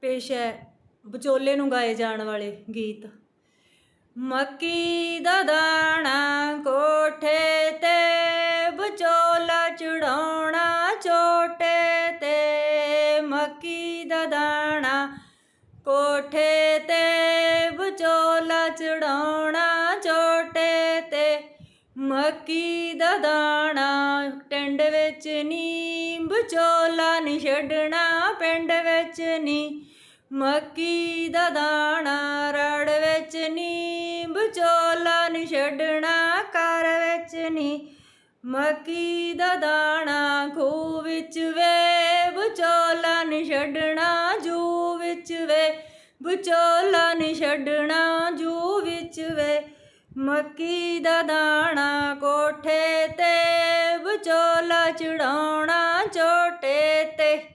ਪੇਸ਼ ਹੈ ਵਿਚੋਲੇ ਨੂੰ ਗਾਏ ਜਾਣ ਵਾਲੇ ਗੀਤ। ਮੱਕੀ ਦਾ ਦਾਣਾ ਕੋਠੇ ਤੇ, ਵਿਚੋਲਾ ਚੜਾਉਣਾ ਛੋਟੇ ਤੇ। ਮੱਕੀ ਦਾ ਦਾਣਾ ਕੋਠੇ ਤੇ, ਵਿਚੋਲਾ ਚੜਾਉਣਾ ਛੋਟੇ ਤੇ। ਮੱਕੀ ਦਾ ਦਾਣਾ ਟਿੰਡ ਵਿੱਚ ਨੀ, ਵਿਚੋਲਾ ਨਹੀਂ ਛੱਡਣਾ, ਪਿੰਡ ਵਿੱਚ ਨੀ। ਮੱਕੀ ਦਾ ਦਾਣਾ ਰੜ ਵਿੱਚ ਨੀ ਵਿਚੋਲਾ ਨੀ ਛੱਡਣਾ ਘਰ ਵਿੱਚ ਨੀ। ਮੱਕੀ ਦਾ ਦਾਣਾ ਖੂਹ ਵਿੱਚ ਵੇ, ਵਿਚੋਲਾ ਨੀ ਛੱਡਣਾ ਜੂ ਵਿੱਚ ਵੇ। ਵਿਚੋਲਾ ਨੀ ਛੱਡਣਾ ਜੂ ਵਿੱਚ ਵੇ। ਮੱਕੀ ਦਾ ਦਾਣਾ ਕੋਠੇ ਤੇ, ਵਿਚੋਲਾ ਚੜਾਉਣਾ ਚੋਟੇ ਤੇ।